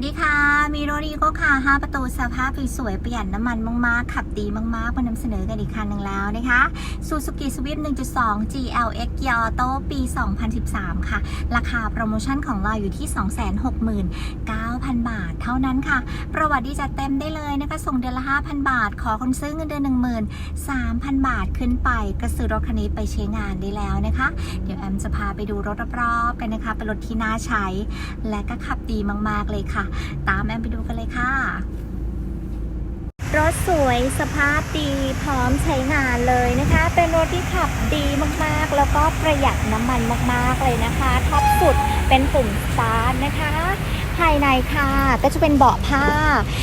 วัสดีค่ะ มีโรดีโก็ค่ะ5ประตูสภาพสวยๆประหยัดน้ำมันมากๆ ขับดีมากๆมานำเสนอกันอีกคันหนึ่งแล้วนะคะ Suzuki Swift 1.2 GLX y a t o ปี 2013 ค่ะ ราคาโปรโมชั่นของเราอยู่ที่ 269,000 บาท เท่านั้นค่ะ ประวัติดีจัดเต็มได้เลยนะคะ ส่งเดือนละ 5,000 บาท ขอคนซื้อเงินเดือน 13,000 บาทขึ้นไป ก็ซื้อรถคันนี้ไปใช้งานได้แล้วนะคะ เดี๋ยวแอมจะพาไปดูรถรอบๆกันนะคะ เป็นรถที่น่าใช้ และก็ขับดีมากๆเลยค่ะ ตามแอมไปดูกันเลยค่ะรถสวยสภาพดีพร้อมใช้งานเลยนะคะ เป็นรถที่ขับดีมากๆ แล้วก็ประหยัดน้ำมันมากๆเลยนะคะท็อปสุดเป็นปุ่มสตาร์ทนะคะ ภายในค่ะ ก็จะเป็นเบาะผ้า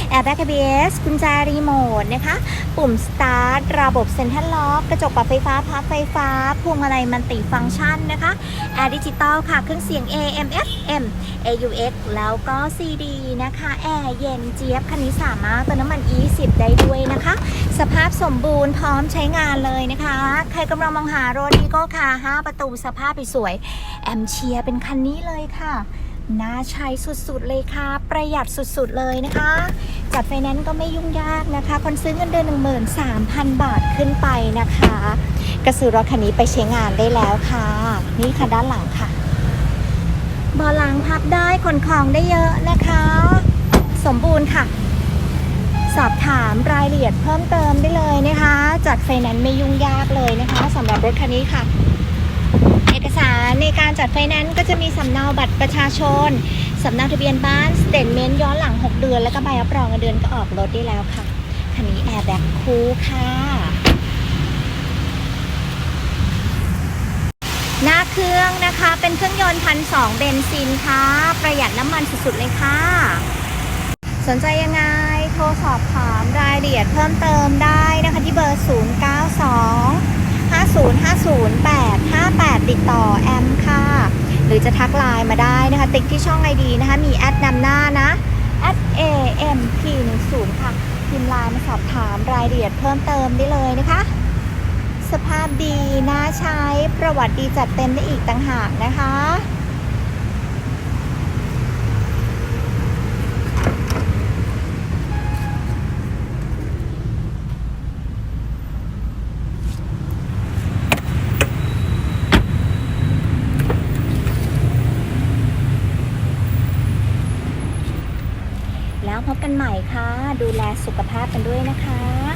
แอร์แบ็ก ABS กุญแจรีโมทนะคะ ปุ่มสตาร์ทระบบเซ็นทรัลล็อกกระจกปรับไฟฟ้าพับไฟฟ้า พวงมาลัยมันติฟังก์ชันนะคะแอร์ดิจิตอลค่ะ เครื่องเสียง AM FM AUX แล้วก็ CD นะคะ แอร์เย็นเจี๊ยบคันนี้สามารถเติมน้ำมัน E10 ได้ด้วยนะคะ สภาพสมบูรณ์พร้อมใช้งานเลยนะคะ ใครกำลังมองหาโรดีก้ค่ะ 5 ประตูสภาพสวยแอมเชียร์เป็นคันนี้เลยค่ะ น่าใช้สุดๆเลยค่ะ ประหยัดสุดๆเลยนะคะ จัดไฟแนนซ์ก็ไม่ยุ่งยากนะคะ คนซื้อเงินเดือน13,000 บาทขึ้นไปนะคะก็ซื้อรถคันนี้ไปใช้งานได้แล้วค่ะ นี่ค่ะด้านหลังค่ะบาะหลังพับได้ขนของได้เยอะนะคะ สมบูรณ์ค่ะ สอบถามรายละเอียดเพิ่มเติมได้เลยนะคะ จัดไฟแนนซ์ไม่ยุ่งยากเลยนะคะสำหรับรถคันนี้ค่ะ อกสารในการจัดไฟแนนซ์ก็จะมีสำเนาบัตรประชาชน สำเนาทะเบียนบ้านสเตทเมนต์ย้อนหลัง 6 เดือน แล้วก็ใบรับรองเงินเดือนก็ออกรถได้แล้วค่ะ คันนี้แอร์แบ็กคูค่ะ หน้าเครื่องนะคะเป็นเครื่องยนต์พันสองเบนซินค่ะ ประหยัดน้ำมันสุดๆเลยค่ะ สนใจยังไง โทรสอบถามรายละเอียดเพิ่มเติมได้นะคะที่เบอร์ 0 9 5050858ติดต่อแอมค่ะ หรือจะทักไลน์มาได้นะคะ ติ๊กที่ช่องไอดีนะคะ มีแอดนำหน้านะ S amp 1 0ค่ะ พิมพ์ไลน์มาสอบถามรายละเอียดเพิ่มเติมได้เลยนะคะ สภาพดีน่าใช้ประวัติดีจัดเต็มได้อีกต่างหากนะคะ แล้วพบกันใหม่ค่ะ ดูแลสุขภาพกันด้วยนะคะบ๊ายบายค่ะ